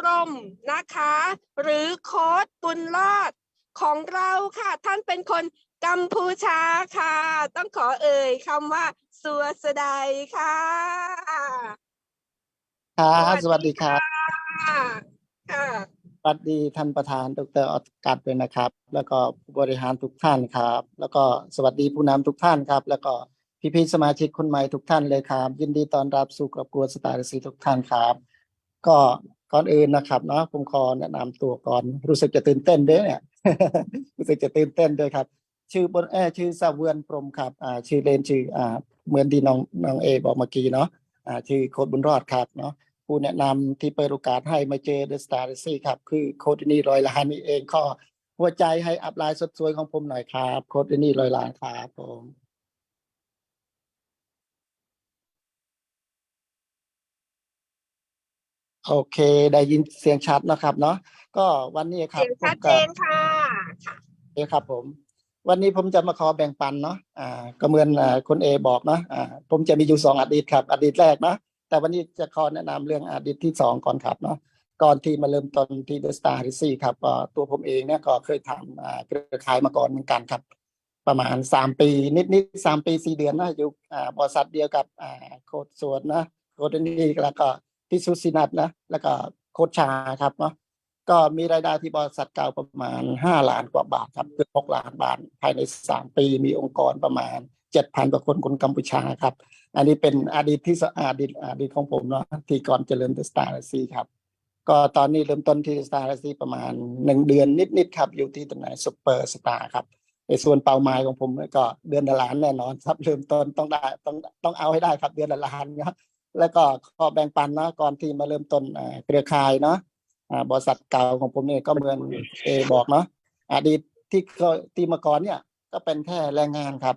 ปรมนะคะ หรือโค้ดบุญรอดของเราค่ะ ท่านเป็นคนกัมพูชาค่ะ ต้องขอเอ่ยคำว่าสัวสดายค่ะครับสวัสดีครับค่ะค่ะสวัสดีท่านประธาน ดรออสการ์ด้วยนะครับ แล้วก็ผู้บริหารทุกท่านครับ แล้วก็สวัสดีผู้นำทุกท่านครับ แล้วก็พี่ๆสมาชิกคนใหม่ทุกท่านเลยครับ ยินดีต้อนรับสู่ครอบครัวสตาร์ซีทุกท่านครับ ก็ ก่อนอื่นนะครับเนาะผมขอแนะนำตัวก่อนรู้สึกจะตื่นเต้นด้วยเนี่ยรู้สึกจะตื่นเต้นด้วยครับ ชื่อบนแอชื่อสาวเวือนพรมครับอ่าชื่อเล่นชื่ออ่าเหมือนที่น้องน้องเอบอกเมื่อกี้เนาะอ่าชื่อโค้ดบุญรอดครับเนาะผู้แนะนำที่เปิดโอกาสให้มาเจอเดอะสตาร์ซี่ครับคือโค้ดนี่รอยล้านนี่เองข้อหัวใจให้อัพไลน์สดสวยของผมหน่อยครับ โค้ดนี่รอยล้านครับผม โอเค ได้ยินเสียงชัดนะครับ เนาะก็วันนี้ครับเสียงชัดผมเจก็นค่ะค่ะโอเคครับ ผม วันนี้ผมจะมาขอแบ่งปันเนาะอ่า ก็เหมือนอ่าคุณเอบอกเนาะอ่าผมจะมีอยู่สองอดีตครับ อดีตแรกนะแต่วันนี้จะขอแนะนำเรื่องอดีตที่สองก่อนครับเนาะก่อนที่มาเริ่มต้นที่เดอะสตาร์ซี่ครับก็ตัวผมเองเนี่ยก็เคยทำอ่าเครือข่ายมาก่อนเหมือนกันครับ ประมาณสามปี นิดนิดสามปีสี่เดือนนะอยู่อ่าบริษัทเดียวกับอ่าโคดสวนนะโคดนี่แล้วก็ พี่สุสินัทนะแล้วก็โคดชาครับเนาะก็มีรายได้ที่บริษัทเก่าประมาณห้าล้านกว่าบาทครับเกือบหกล้านบาทภายในสามปีมีองค์กรประมาณเจ็ดพันกว่าคนคนกัมพูชาครับ อันนี้เป็นอดีตที่สอดีตอดีตของผมเนาะที่ก่อนเจริญสตาร์ซีครับ ก็ตอนนี้เริ่มต้นที่สตาร์ซีประมาณหนึ่งเดือนนิดๆครับ อยู่ที่ตำแหน่งซุปเปอร์สตาร์ครับในส่วนเป้าหมายของผมก็เดือนละล้านแน่นอนครับเริ่มต้นต้องได้ต้องต้องเอาให้ได้ครับเดือนละล้านครับ แล้วก็ขอแบ่งปันนะก่อนที่มาเริ่มต้นอ่าเครือข่ายเนาะอ่าบริษัทเก่าของผมเนี่ยก็เหมือนเอบอกเนาะอดีตที่เคยที่มาก่อนเนี่ย ก็เป็นแค่แรงงานครับ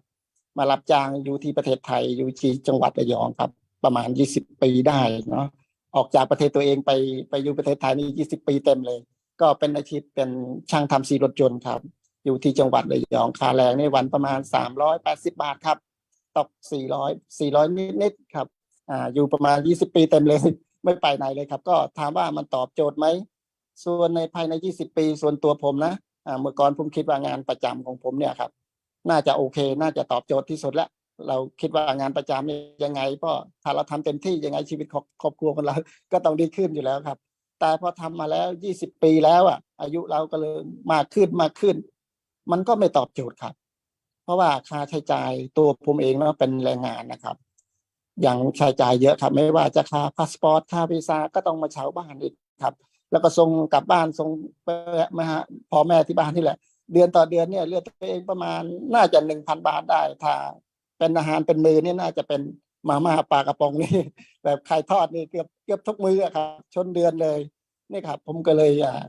มารับจ้างอยู่ที่ประเทศไทยอยู่ที่จังหวัดระยองครับ ประมาณยี่สิบปีได้เนาะออกจากประเทศตัวเองไปไปอยู่ประเทศไทยนี่ยี่สิบปีเต็มเลย ก็เป็นอาชีพเป็นช่างทำสีรถยนต์ครับ อยู่ที่จังหวัดระยองค่าแรงในวันประมาณสามร้อยแปดสิบาทครับตกสี่ร้อยสี่ร้อยนิดๆครับ อยู่ประมาณยี่สิบปีเต็มเลย ไม่ไปไหนเลยครับ ก็ถามว่ามันตอบโจทย์ไหม ส่วนในภายใน 20 ปีส่วนตัวผมนะเมื่อก่อนผมคิดว่างานประจำของผมเนี่ยครับ น่าจะโอเค น่าจะตอบโจทย์ที่สุดแล้วเราคิดว่างานประจำยังไงก็ถ้าเราทำเต็มที่ยังไงชีวิตครอบครัวของเราก็ต้องดีขึ้นอยู่แล้วครับ แต่พอทำมาแล้ว 20 ปีแล้วอะ อายุเราก็เลยมากขึ้นมากขึ้น มันก็ไม่ตอบโจทย์ครับ เพราะว่าค่าใช้จ่ายตัวผมเองเนาะเป็นแรงงานนะครับ ย่างใช้จ่ายเยอะครับ ไม่ว่าจะค่าพาสปอร์ตค่าวีซ่าก็ต้องมาเช่าบ้านอีกครับ แล้วก็ส่งกลับบ้านส่งไปมาพ่อแม่ที่บ้านนี่แหละ เดือนต่อเดือนเนี่ยเลือดตัวเองประมาณน่าจะหนึ่งพันบาทได้ ถ้าเป็นอาหารเป็นมือเนี่ยน่าจะเป็นมาม่าปลากระป๋องนี่แบบไข่ทอดนี่เกือบเกือบทุกมืออะครับ ชนเดือนเลยนี่ครับ ผมก็เลยอ่า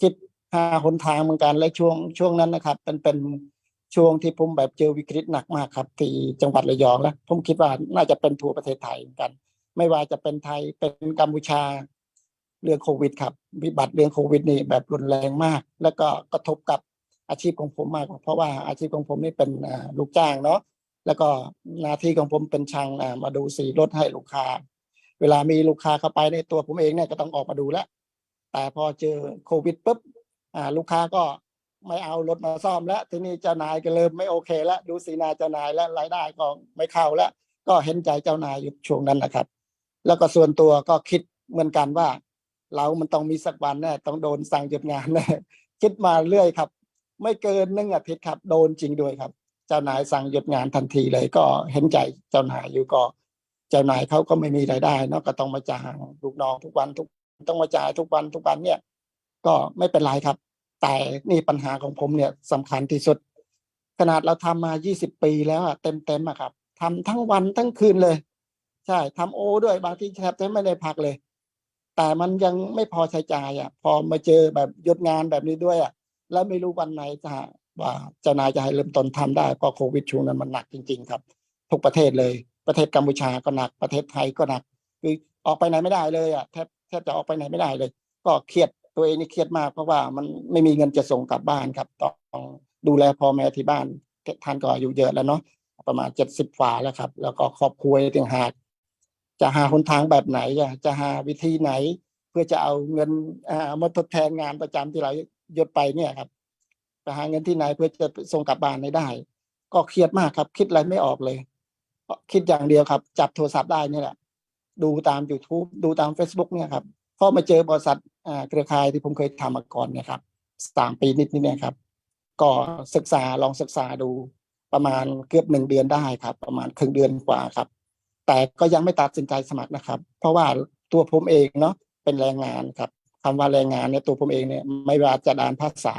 คิดหาหนทางเหมือนกันและช่วงช่วงนั้นนะครับ เป็นเป็น ช่วงที่ผมแบบเจอวิกฤตหนักมากครับ ที่จังหวัดระยองแล้วผมคิดว่าน่าจะเป็นทั่วประเทศไทยเหมือนกัน ไม่ว่าจะเป็นไทยเป็นกัมพูชาเรื่องโควิดครับ วิบัติเรื่องโควิดนี่แบบรุนแรงมาก แล้วก็กระทบกับอาชีพของผมมาก เพราะว่าอาชีพของผมนี่เป็นลูกจ้างเนาะแล้วก็หน้าที่ของผมเป็นช่างมาดูสีรถให้ลูกค้า เวลามีลูกค้าเข้าไปในตัวผมเองเนี่ยก็ต้องออกมาดูแลแต่พอเจอโควิดปุ๊บลูกค้าก็ ไม่เอารถมาซ่อมแล้ว ทีนี้เจ้านายก็เริ่มไม่โอเคแล้วดูสีหนาเจ้านายแล้วรายได้ก็ไม่เข้าแล้วก็เห็นใจเจ้านายอยู่ช่วงนั้นนะครับ แล้วก็ส่วนตัวก็คิดเหมือนกันว่า เรามันต้องมีสักวันแน่ต้องโดนสั่งหยุดงานแน่คิดมาเรื่อยครับ ไม่เกินหนึ่งอาทิตย์ครับโดนจริงด้วยครับ เจ้านายสั่งหยุดงานทันทีเลย ก็เห็นใจเจ้านายอยู่ก็เจ้านายเขาก็ไม่มีรายได้เนาะก็ต้องมาจ้างลูกน้องทุกวันทุกต้องมาจ่ายทุกวันทุกวันเนี่ย ก็ไม่เป็นไรครับ แต่นี่ปัญหาของผมเนี่ยสำคัญที่สุด ขนาดเราทำมา 20 ปีแล้วอะเต็มเต็มๆอะครับทำทั้งวันทั้งคืนเลย ใช่ทำโอ ด้วยบางที่แทบจะไม่ได้พักเลย แต่มันยังไม่พอใช้จ่ายอะพอมาเจอแบบยุดงานแบบนี้ด้วยอะแล้วไม่รู้วันไหนจะว่าเจ้านายจะให้เริ่มต้นทำได้เพราะโควิดช่วงนั้นมันหนักจริง ๆ ครับ ทุกประเทศเลย ประเทศกัมพูชาก็หนักประเทศไทยก็หนัก คือออกไปไหนไม่ได้เลยอะแทบแทบจะออกไปไหนไม่ได้เลย ก็เครียด ตัวเองนี่เครียดมากเพราะว่ามันไม่มีเงินจะส่งกลับบ้านครับต้องดูแลพ่อแม่ที่บ้านท่านก็อายุเยอะแล้วเนาะประมาณเจ็ดสิบฝ่าแล้วครับ แล้วก็ครอบครัวต่างหากจะหาหนทางแบบไหนจะหาวิธีไหน เพื่อจะเอาเงินอ่ามาทดแทนงานประจำที่เราหยดไปเนี่ยครับไปหาเงินที่ไหนเพื่อจะส่งกลับบ้านให้ได้ ก็เครียดมากครับ คิดอะไรไม่ออกเลยคิดอย่างเดียวครับ จับโทรศัพท์ได้นี่แหละดูตาม YouTube ดูตาม Facebook เนี่ยครับ พอมาเจอบริษัทเครือข่ายที่ผมเคยทำมาก่อนเนี่ยครับสามปีนิดนี่เนี่ยครับ ก็ศึกษาลองศึกษาดูประมาณเกือบหนึ่งเดือนได้ครับ ประมาณครึ่งเดือนกว่าครับ แต่ก็ยังไม่ตัดสินใจสมัครนะครับ เพราะว่าตัวผมเองเนาะเป็นแรงงานครับคำว่าแรงงานเนี่ยตัวผมเองเนี่ยไม่ว่าจะดานภาษา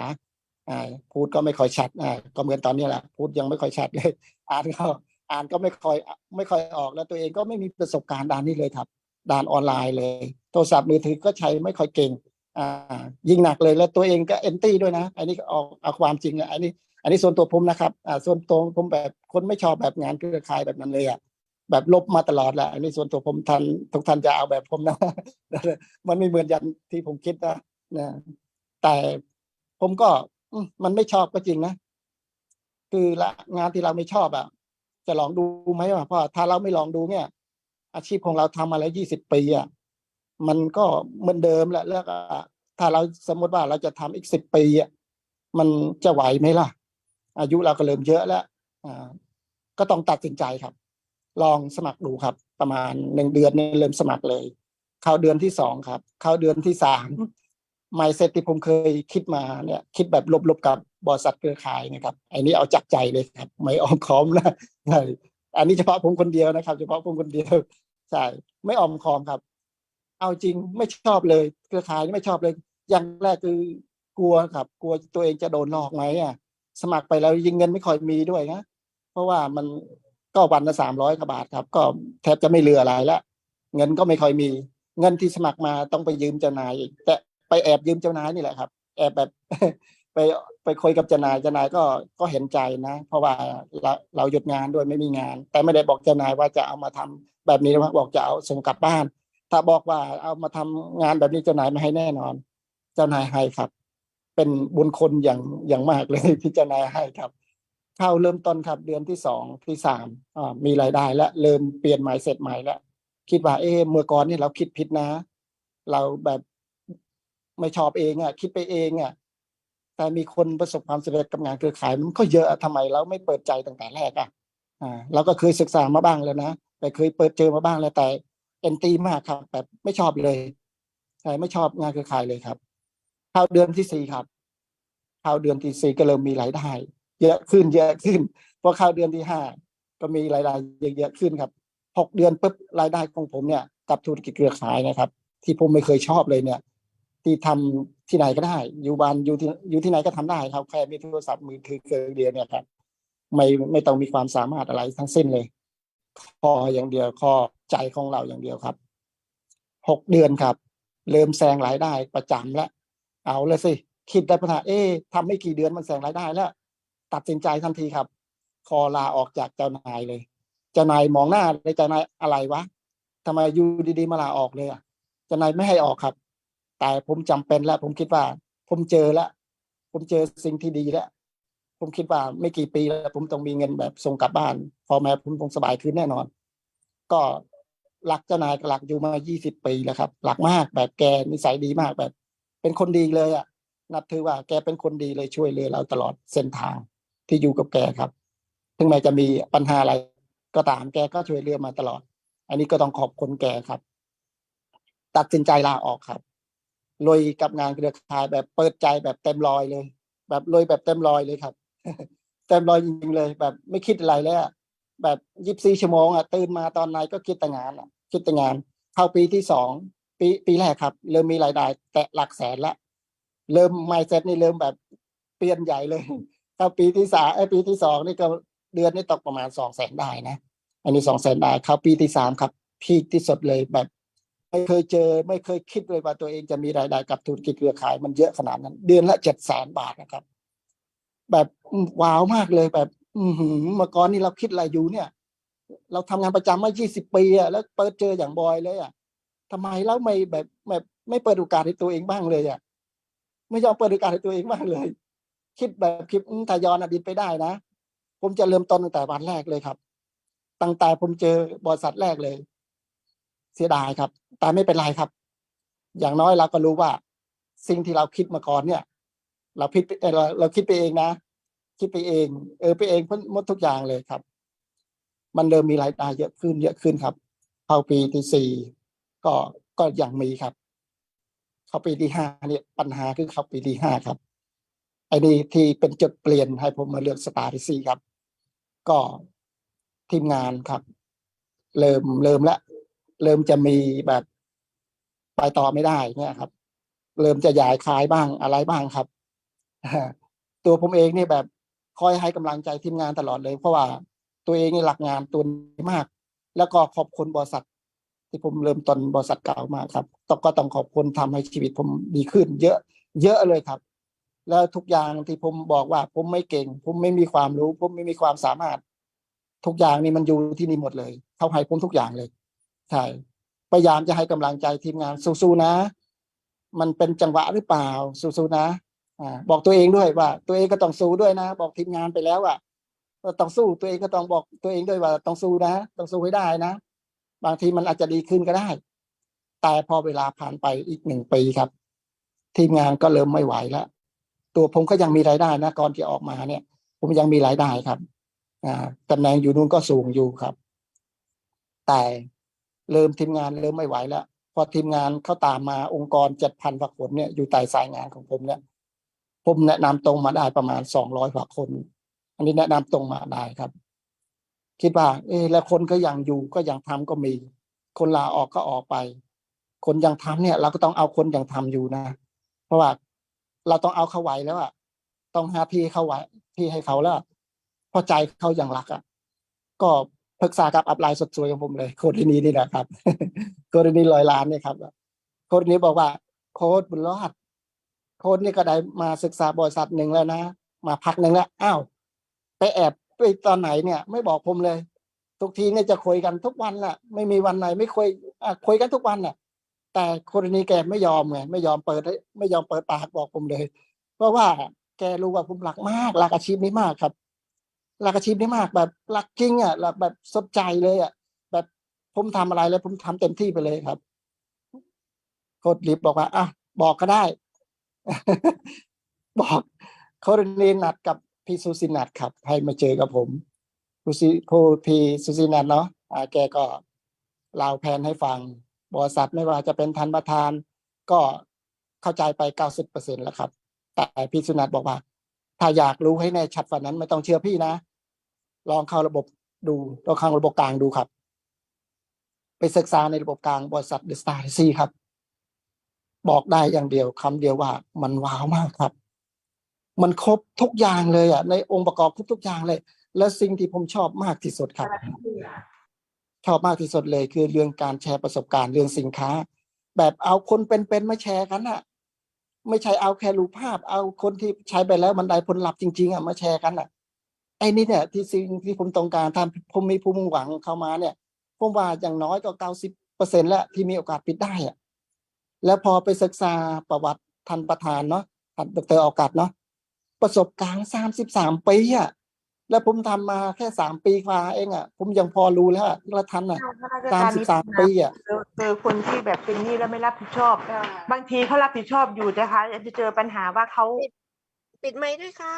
อ่าพูดก็ไม่ค่อยชัดอ่าก็เหมือนตอนนี้แหละพูดยังไม่ค่อยชัดเลยอ่านก็อ่านก็ไม่ค่อยไม่ค่อยออกแล้วตัวเองก็ไม่มีประสบการณ์ด้านนี้เลยครับ ด้านออนไลน์เลย โทรศัพท์มือถือก็ใช้ไม่ค่อยเก่งอ่ายิ่งหนักเลยแล้วตัวเองก็เอนตี้ด้วยนะ อันนี้ก็เอาเอาความจริงอะอันนี้ อันนี้ส่วนตัวผมนะครับอ่าส่วนตัวผมแบบคนไม่ชอบแบบงานเครือข่ายแบบนั้นเลยอะแบบลบมาตลอดแหละอันนี้ส่วนตัวผมทันทุกท่านจะเอาแบบผมนะมันไม่เหมือนอย่างที่ผมคิดนะนะแต่ผมก็มันไม่ชอบก็จริงนะคือละงานที่เราไม่ชอบอะจะลองดูไหมวะเพราะถ้าเราไม่ลองดูเนี่ย อาชีพของเราทำมาแล้วยี่สิบปีอะมันก็เหมือนเดิมแหละแล้วก็ถ้าเราสมมติว่าเราจะทำอีกสิบปีอะมันจะไหวไหมล่ะ อายุเราก็เริ่มเยอะแล้วอ่าก็ต้องตัดสินใจครับ ลองสมัครดูครับ ประมาณหนึ่งเดือนเนี่เริ่มสมัครเลย เข้าเดือนที่สองครับ เข้าเดือนที่สามไมเซ็ตที่ผมเคยคิดมาเนี่ย คิดแบบลบๆกับบริษัทเครือข่ายนะครับไอ้นี้เอาจากใจเลยครับ ไม่ออมคอมนะใช่ อันนี้เฉพาะผมคนเดียวนะครับ เฉพาะผมคนเดียวใช่ไม่ออมคอมครับ เอาจริงไม่ชอบเลย เครือข่ายนี่ไม่ชอบเลย อย่างแรกคือกลัวครับ กลัวตัวเองจะโดนหลอกไหมอะ สมัครไปแล้วยิงเงินไม่ค่อยมีด้วยนะเพราะว่ามันก็วันละสามร้อยกว่าบาทครับ ก็แทบจะไม่เหลืออะไรแล้วเงินก็ไม่ค่อยมี เงินที่สมัครมาต้องไปยืมเจ้านายแต่ไปแอบยืมเจ้านายนี่แหละครับ แอบแบบไป ไปคุยกับเจ้านายเจ้านายก็ก็เห็นใจนะ เพราะว่าเราเราหยุดงานด้วยไม่มีงาน แต่ไม่ได้บอกเจ้านายว่าจะเอามาทำแบบนี้นะบอกจะเอาส่งกลับบ้าน ถ้าบอกว่าเอามาทำงานแบบนี้เจ้านายไม่ให้แน่นอน เจ้านายให้ครับ เป็นบุญคนอย่างอย่างมากเลยที่เจ้านายให้ครับเข้าเริ่มต้นครับเดือนที่สองที่สามมีรายได้แล้วเริ่มเปลี่ยนหมายเสร็จใหม่แล้วคิดว่าเอ๊ะเมื่อก่อนนี่เราคิดผิดนะ เราแบบไม่ชอบเองอะคิดไปเองอะ แต่มีคนประสบความสำเร็จกับงานเครือข่ายมันก็เยอะทำไมเราไม่เปิดใจตั้งแต่แรกอะอ่าเราก็เคยศึกษามาบ้างแล้วนะแต่เคยเปิดเจอมาบ้างแล้วแต่เอนตีมากครับแบบไม่ชอบเลยใช่ไม่ชอบงานเครือข่ายเลยครับเข้าเดือนที่สี่ครับเข้าเดือนที่สี่ก็เริ่มมีรายได้ เยอะขึ้นเยอะขึ้นพอเข้าเดือนที่ห้าก็มีรายได้เยอะขึ้นครับหกเดือนปุ๊บรายได้ของผมเนี่ยกับธุรกิจเครือข่ายนะครับ ที่ผมไม่เคยชอบเลยเนี่ย ที่ทำที่ไหนก็ได้ อยู่บ้านอยู่ที่อยู่ที่ไหนก็ทำได้ครับแค่มีโทรศัพท์มือถือเครื่องเดียวเนี่ยครับไม่ไม่ต้องมีความสามารถอะไรทั้งสิ้นเลยพออย่างเดียวข้อใจของเราอย่างเดียวครับหกเดือนครับ เริ่มแซงรายได้ประจำแล้วเอาเลยสิคิดได้ปัญหาเอ๊ทำไม่กี่เดือนมันแซงรายได้แล้ว ตัดสินใจทันทีครับ คอลาออกจากเจ้านายเลย เจ้านายมองหน้าเลยเจ้านายอะไรวะทำไมอยู่ดีๆมาลาออกเลยอะเจ้านายไม่ให้ออกครับ แต่ผมจำเป็นแล้วผมคิดว่า ผมเจอแล้วผมเจอสิ่งที่ดีแล้ว ผมคิดว่าไม่กี่ปีแล้ว ผมต้องมีเงินแบบส่งกลับบ้านพอแม่ผมคงสบายขึ้นแน่นอน ก็รักเจ้านายก็รักอยู่มา 20 ปีแล้วครับรักมากแบบแกนิสัยดีมากแบบ เป็นคนดีเลยอะ นับถือว่าแกเป็นคนดีเลยช่วยเหลือเราตลอดเส้นทางที่อยู่กับแกครับ ถึงแม้จะมีปัญหาอะไร ก็ตามแกก็ช่วยเหลือมาตลอด อันนี้ก็ต้องขอบคุณแกครับ ตัดสินใจลาออกครับ ลุยกับงานเครือข่ายแบบเปิดใจแบบเต็มรอยเลย แบบลุยแบบเต็มรอยเลยครับ เต็มรอยจริงๆเลย แบบไม่คิดอะไรเลยอะแบบยี่สิบสี่ชั่วโมงอะตื่นมาตอนไหนก็คิดแต่งานอะ คิดแต่งาน เข้าปีที่สองปีปีแรกครับ เริ่มมีรายได้ แตะหลักแสนละเริ่มไมเซ็ตนี่เริ่มแบบเปลี่ยนใหญ่เลยเข้าปีที่สามไอ้ปีที่สองนี่ก็เดือนนี่ตกประมาณสองแสนได้นะอันนี้สองแสนได้เข้าปีที่สามครับพีคที่สุดเลยแบบ ไม่เคยเจอไม่เคยคิดเลยว่าตัวเองจะมีรายได้กับธุรกิจเครือข่ายมันเยอะขนาดนั้น เดือนละเจ็ดแสนบาทนะครับ แบบว้าวมากเลยแบบ อืเมื่อก่อนนี่เราคิดอะไรอยู่เนี่ย เราทำงานประจำมา20ปีอะแล้วเปิดเจออย่างบอยเลยอะทำไมเราไม่แบบแบบไม่เปิดโอกาสให้ตัวเองบ้างเลยอะไม่ยอมเปิดโอกาสให้ตัวเองบ้างเลย คิดแบบคิดอืมถ้าย้อนอดีตไปได้นะผมจะเริ่มต้นตั้งแต่วันแรกเลยครับ ตั้งแต่ผมเจอบริษัทแรกเลย สียดายครับ แต่ไม่เป็นไรครับ อย่างน้อยเราก็รู้ว่า สิ่งที่เราคิดมาก่อนเนี่ย เราคิดไปเราเราคิดไปเองนะ คิดไปเอง เออไปเองหมดทุกอย่างเลยครับ มันเริ่มมีรายได้เยอะขึ้นเยอะขึ้นครับเข้าปีที่สี่ก็ก็ยังมีครับ เข้าปีที่ห้าเนี่ยปัญหาคือเข้าปีที่ห้าครับไอ้นี่ที่เป็นจุดเปลี่ยนให้ผมมาเลือกสตาร์ที่สี่ครับ ก็ทีมงานครับ เริ่มเริ่มละ เริ่มจะมีแบบไปต่อไม่ได้เนี่ยครับ เริ่มจะย้ายขายบ้างอะไรบ้างครับตัวผมเองเนี่ยแบบคอยให้กำลังใจทีมงานตลอดเลย เพราะว่าตัวเองนี่หลักงานตัวนี้มาก แล้วก็ขอบคุณบริษัท ที่ผมเริ่มต้นบริษัทเก่ามาครับต้องก็ต้องขอบคุณทำให้ชีวิตผมดีขึ้น เยอะ เยอะเลยครับ แล้วทุกอย่างที่ผมบอกว่า ผมไม่เก่ง ผมไม่มีความรู้ ผมไม่มีความสามารถ ทุกอย่างนี่มันอยู่ที่นี่หมดเลยเขาให้ผมทุกอย่างเลย ใช่พยายามจะให้กำลังใจทีมงานสู้ๆนะ มันเป็นจังหวะหรือเปล่าสู้ๆนะอ่าบอกตัวเองด้วยว่า ตัวเองก็ต้องสู้ด้วยนะ บอกทีมงานไปแล้วว่าว่าต้องสู้ตัวเองก็ต้องบอกตัวเองด้วยว่าต้องสู้นะต้องสู้ให้ได้นะบางทีมันอาจจะดีขึ้นก็ได้ แต่พอเวลาผ่านไปอีกหนึ่งปีครับ ทีมงานก็เริ่มไม่ไหวแล้วตัวผมก็ยังมีรายได้นะก่อนที่ออกมาเนี่ย ผมยังมีรายได้ครับ อ่าตำแหน่งอยู่นู้นก็สูงอยู่ครับ แต่ เริ่มทีมงานเริ่มไม่ไหวแล้วพอทีมงานเขาตามมาองค์กรเจ็ดพันกว่าคนเนี่ยอยู่ใต้สายงานของผมเนี่ยผมแนะนำตรงมาได้ประมาณสองร้อยกว่าคน อันนี้แนะนำตรงมาได้ครับ คิดว่า เออแล้วคนก็ยังอยู่ก็ยังทำก็มี คนลาออกก็ออกไป คนยังทำเนี่ย เราก็ต้องเอาคนยังทำอยู่นะ เพราะว่าเราต้องเอาเขาไว้แล้วอะต้องหาที่เขาไว้ที่ให้เขาแล้วพอใจเขาอย่างรักอะก็ ปรึกษากับอัพไลน์สดสวยของผมเลยโค้ดนี้นี่นะครับโค้ดนี้ร้อยล้านเนี่ยครับโค้ดนี้บอกว่า โค้ดบุญรอด โค้ดนี่ก็ได้มาศึกษาบริษัทหนึ่งแล้วนะ มาพักหนึ่งแล้วอ้าวไปแอบไปตอนไหนเนี่ย ไม่บอกผมเลย ทุกทีเนี่ยจะคุยกันทุกวันแหละไม่มีวันไหนไม่คุยคุยกันทุกวันน่ะแต่คนนี้แกไม่ยอมไงไม่ยอมเปิดไม่ยอมเปิดปากบอกผมเลย เพราะว่าแกรู้ว่าผมรักมากรักอาชีพนี้มากครับ รักอาชีพนี้มากแบบรักจริงอะแบบสนใจเลยอะแบบผมทำอะไรแล้วผมทำเต็มที่ไปเลยครับโค้ดลิฟบอกว่าอะบอกก็ได้ บอกโค้ดนีนัดกับพี่ซูซินัดครับ ให้มาเจอกับผมซูซิโคพี่ซูซินัดเนาะอ่าแกก็เล่าแผนให้ฟังบริษัทไม่ว่าจะเป็นทันประธาน ก็เข้าใจไปเก้าสิบเปอร์เซ็นแล้วครับ แต่พี่สุนัทบอกว่า ถ้าอยากรู้ให้แน่ชัดฝันนั้นไม่ต้องเชื่อพี่นะ ลองเข้าระบบดูลองเข้าระบบกลางดูครับ ไปศึกษาในระบบกลางบริษัทเดอะสตาร์ซีครับ บอกได้อย่างเดียวคำเดียวว่ามันว้าวมากครับ มันครบทุกอย่างเลยอะ ในองค์ประกอบครบทุกอย่างเลย และสิ่งที่ผมชอบมากที่สุดครับ ชอบมากที่สุดเลยคือเรื่องการแชร์ประสบการณ์เรื่องสินค้า แบบเอาคนเป็นๆมาแชร์กันอะไม่ใช่เอาแค่รูปภาพ เอาคนที่ใช้ไปแล้วมันได้ผลลัพธ์จริงๆอะมาแชร์กันอะ ไอ้นี่เนี่ยที่สิ่งที่ผมต้องการทำผมมีผู้มุ่งหวังเข้ามาเนี่ย ผมว่าอย่างน้อยก็เก้าสิบเปอร์เซ็นแล้วที่มีโอกาสปิดได้อะแล้วพอไปศึกษาประวัติท่านประธานเนาะท่านดรออกาศเนาะประสบการณ์สามสิบสามปีอะแล้วผมทำมาแค่สามปีกว่าเองอะผมยังพอรู้แล้วอะแล้วท่านอะสามสิบสามปีอะเจอเจอคนที่แบบเป็นหนี้แล้วไม่รับผิดชอบ บางทีเขารับผิดชอบอยู่นะคะจะเจอปัญหาว่าเขาปิดไมค์ด้วยค่ะ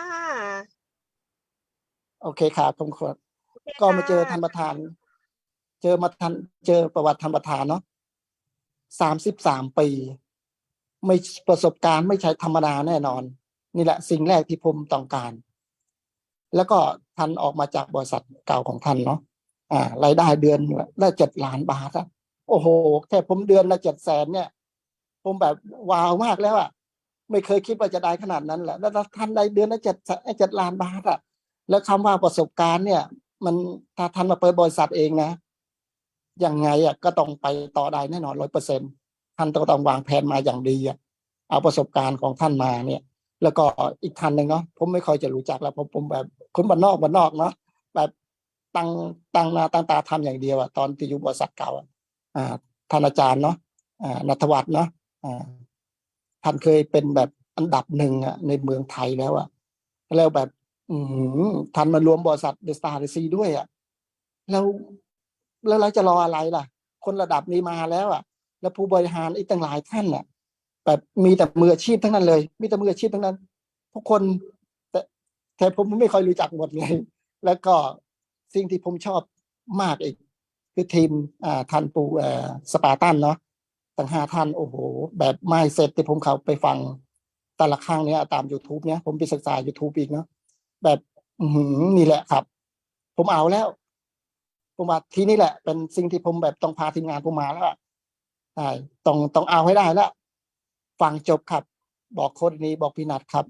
โอเคครับผมขอโอเคก็มาเจอค่ะท่านประธาน เจอมาทันเจอประวัติท่านประธานเนาะสามสิบสามปี ไม่ประสบการณ์ไม่ใช่ธรรมดาแน่นอน นี่แหละสิ่งแรกที่ผมต้องการ แล้วก็ท่านออกมาจากบริษัทเก่าของท่านเนาะอ่ารายได้เดือนละเจ็ดล้านบาทอะโอ้โหแค่ผมเดือนละเจ็ดแสนเนี่ย ผมแบบว้าวมากแล้วอะไม่เคยคิดว่าจะได้ขนาดนั้นแหละแล้วท่านได้เดือนละเจ็ดเจ็ดล้านบาทอะ แล้วคำว่าประสบการณ์เนี่ย มันถ้าท่านมาเปิดบริษัทเองนะยังไงอะก็ต้องไปต่อได้แน่นอนร้อยเปอร์เซ็นท่านต้องต้องวางแผนมาอย่างดีอะเอาประสบการณ์ของท่านมาเนี่ย แล้วก็อีกท่านหนึ่งเนาะผมไม่ค่อยจะรู้จักแล้วผมผมแบบคนบ้านนอกบ้านนอกเนาะแบบตั้งตั้งหน้าตั้งตาทำอย่างเดียวอะตอนที่อยู่บริษัทเก่าอ่าท่านอาจารย์เนาะอ่านัทวัฒน์เนาะอ่าท่านเคยเป็นแบบอันดับหนึ่งอะในเมืองไทยแล้วอะแล้วแบบ ท่านมารวมบริษัทเดสตาร์ซีด้วยอะแล้วแล้วเราจะรออะไรล่ะ คนระดับนี้มาแล้วอะ แล้วผู้บริหารอีกตั้งหลายท่านอะแบบมีแต่มืออาชีพทั้งนั้นเลย มีแต่มืออาชีพทั้งนั้น ทุกคน แต่แต่ผมไม่ค่อยรู้จักหมดเลย แล้วก็สิ่งที่ผมชอบมากอีก คือทีมอ่าทันปูเอ่อสปาร์ตันเนาะตั้งห้าท่านโอ้โห แบบไม่เสร็จที่ผมเขาไปฟังแต่ละครั้งเนี้ยตาม youtube เนี้ยผมไปศึกษา youtube อีกเนาะ แบบนี่แหละครับ ผมเอาแล้ว ผมว่าที่นี่แหละ เป็นสิ่งที่ผมแบบต้องพาทีมงานผมมาแล้วอะใช่ต้องต้องเอาให้ได้แล้วฟังจบครับ บอกโค้ดนี้บอกพี่นัทครับ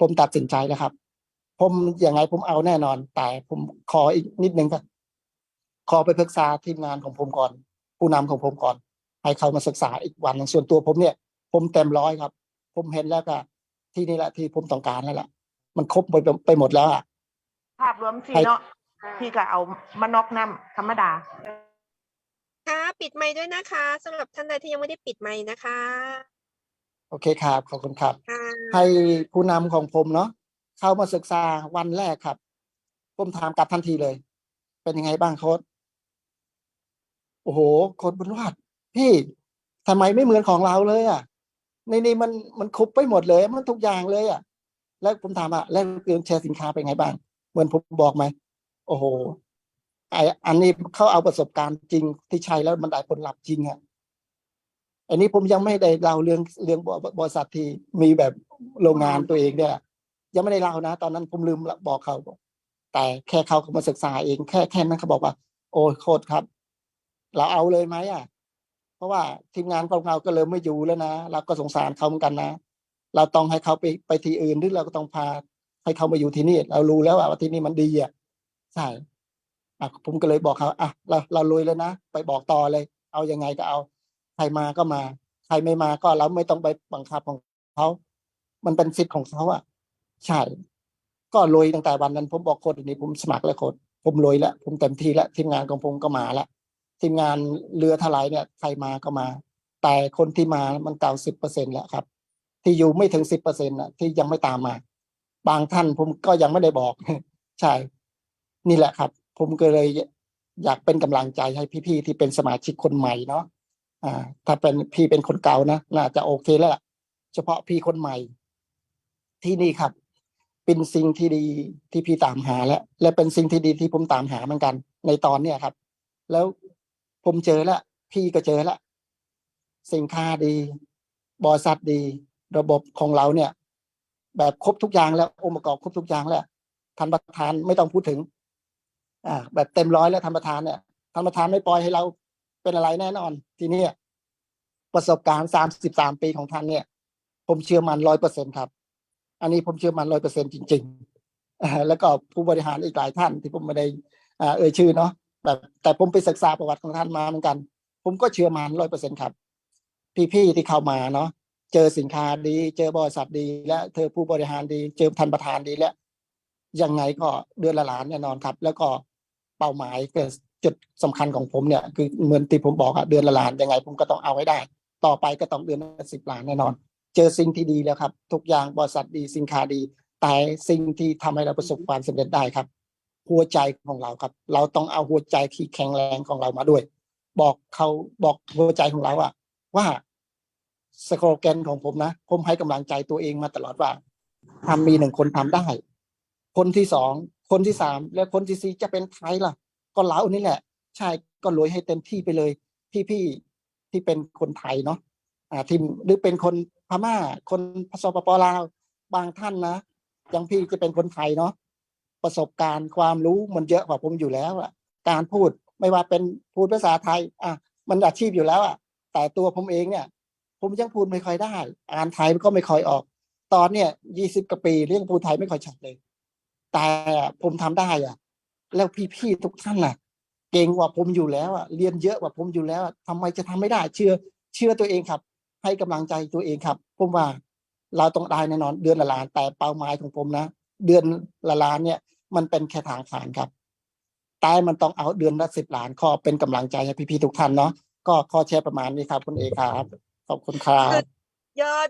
ผมตัดสินใจแล้วครับ ผมยังไงผมเอาแน่นอน แต่ผมขออีกนิดนึงครับขอไปปรึกษาทีมงานของผมก่อน ผู้นำของผมก่อน ให้เขามาศึกษาอีกวันหนึ่งส่วนตัวผมเนี่ย ผมเต็มร้อยครับ ผมเห็นแล้วก็ที่นี่แหละที่ผมต้องการแล้วล่ะ มันครบไปไปหมดแล้วอะภาพรวมสีเนาะพี่ก็เอามานอกน้ำธรรมดา ค่ะปิดไมค์ด้วยนะคะสำหรับท่านใดที่ยังไม่ได้ปิดไมค์นะคะโอเคครับขอบคุณครับ ค่ะให้ผู้นำของผมเนาะเข้ามาศึกษาวันแรกครับ ผมถามกลับทันทีเลย เป็นยังไงบ้างโค้ดโอ้โหโค้ดบุญรอดพี่ทำไมไม่เหมือนของเราเลย อะ ในนี้มันมันครบไปหมดเลย มันทุกอย่างเลยอะ แล้วผมถามอะแล้วเรื่องแชร์สินค้าเป็นไงบ้าง เหมือนผมบอกไหมโอ้โหไออันนี้เขาเอาประสบการณ์จริงที่ใช้แล้วมันได้ผลลัพธ์จริงอะอันนี้ผมยังไม่ได้เล่าเรื่องเรื่องบริษัทที่มีแบบโรงงานตัวเองเนี่ยยังไม่ได้เล่านะ ตอนนั้นผมลืมบอกเขาแต่แค่เขาเขามาศึกษาเอง แค่แค่นั้นเขาบอกว่า โอ้โคตรครับ เราเอาเลยไหมอะ เพราะว่าทีมงานของเราก็เริ่มไม่อยู่แล้วนะเราก็สงสารเขาเหมือนกันนะ เราต้องให้เขาไปไปที่อื่นหรือเราก็ต้องพาให้เขามาอยู่ที่นี่เรารู้แล้วว่าที่นี่มันดีอะใช่อะผมก็เลยบอกเขาอะเราเราลุยแล้วนะไปบอกต่อเลย เอายังไงก็เอา ใครมาก็มา ใครไม่มาก็เราไม่ต้องไปบังคับของเขา มันเป็นสิทธิ์ของเขาอะใช่ก็ลุยตั้งแต่วันนั้น ผมบอกคนนี้ผมสมัครแล้วคนผมลุยแล้วผมเต็มที่แล้วทีมงานของผมก็มาแล้วทีมงานเรือทลายเนี่ย ใครมาก็มา แต่คนที่มามันเก่าสิบเปอร์เซ็นแล้วครับ ที่อยู่ไม่ถึงสิบเปอร์เซ็นต์ะที่ยังไม่ตามมา บางท่านผมก็ยังไม่ได้บอก ใช่ นี่แหละครับ ผมก็เลยอยากเป็นกำลังใจให้พี่ๆที่เป็นสมาชิกคนใหม่เนาะอ่า ถ้าเป็นพี่เป็นคนเก่านะน่าจะโอเคแล้วล่ะ เฉพาะพี่คนใหม่ ที่นี่ครับ เป็นสิ่งที่ดีที่พี่ตามหาแล้วและเป็นสิ่งที่ดีที่ผมตามหาเหมือนกัน ในตอนเนี้ยครับ แล้วผมเจอแล้วพี่ก็เจอแล้วสินค้าดี บริษัทดี ระบบของเราเนี่ย แบบครบทุกอย่างแล้วองค์ประกอบครบทุกอย่างแล้วท่านประธานไม่ต้องพูดถึง อ่า แบบเต็มร้อยแล้วท่านประธานเนี่ยท่านประธานไม่ปล่อยให้เราเป็นอะไรแน่นอน ทีนี้ประสบการณ์สามสิบสามปีของท่านเนี่ย ผมเชื่อมันร้อยเปอร์เซ็นครับ อันนี้ผมเชื่อมันร้อยเปอร์เซ็นจริงๆแล้วก็ผู้บริหารอีกหลายท่านที่ผมไม่ได้อ่าเอ่ยชื่อเนาะแบบแต่ผมไปศึกษาประวัติของท่านมาเหมือนกัน ผมก็เชื่อมันร้อยเปอร์เซ็นครับ พี่ๆที่เข้ามาเนาะ เจอสินค้าดี เจอบริษัทดี และเธอผู้บริหารดี เจอท่านประธานดีแล้วยังไงก็เดือนละล้านแน่นอนครับ แล้วก็เป้าหมายเกิดจุดสำคัญของผมเนี่ย คือเหมือนที่ผมบอกอะเดือนละล้านยังไง ผมก็ต้องเอาให้ได้ ต่อไปก็ต้องเดือนละสิบล้านแน่นอน เจอสิ่งที่ดีแล้วครับ ทุกอย่างบริษัทดีสินค้าดี แต่สิ่งที่ทำให้เราประสบความสำเร็จได้ครับ หัวใจของเราครับ เราต้องเอาหัวใจที่แข็งแรงของเรามาด้วย บอกเขาบอกหัวใจของเราอะว่า สโลแกนของผมนะ ผมให้กำลังใจตัวเองมาตลอดว่าทำมีหนึ่งคนทำได้ คนที่สองคนที่สามและคนที่สี่จะเป็นใครล่ะ ก็เรานี่แหละ ใช่ก็ลุยให้เต็มที่ไปเลย พี่พี่ที่เป็นคนไทยเนาะอ่าที่หรือเป็นคนพม่า คนสปปลาวบางท่านนะอย่างพี่จะเป็นคนไทยเนาะประสบการณ์ความรู้มันเยอะกว่าผมอยู่แล้วอะการพูดไม่ว่าเป็นพูดภาษาไทย อะ มันอาชีพอยู่แล้วอะแต่ตัวผมเองเนี่ย ผมยังพูดไม่ค่อยได้ อ่านไทยก็ไม่ค่อยออก ตอนเนี่ยยี่สิบกว่าปีเรื่องพูดไทยไม่ค่อยชัดเลย แต่ผมทำได้อะ แล้วพี่ๆทุกท่านน่ะ เก่งกว่าผมอยู่แล้วอะเรียนเยอะกว่าผมอยู่แล้วอะทำไมจะทำไม่ได้เชื่อ เชื่อตัวเองครับ ให้กำลังใจตัวเองครับ ผมว่าเราต้องได้แน่นอนเดือนละล้าน แต่เป้าหมายของผมนะเดือนละล้านเนี่ย มันเป็นแค่ทางผ่านครับแต่มันต้องเอาเดือนละสิบล้านขอเป็นกำลังใจให้พี่ๆทุกท่านเนาะก็ขอแชร์ประมาณนี้ครับคุณเอกครับ ขอบคุณครับ ยอด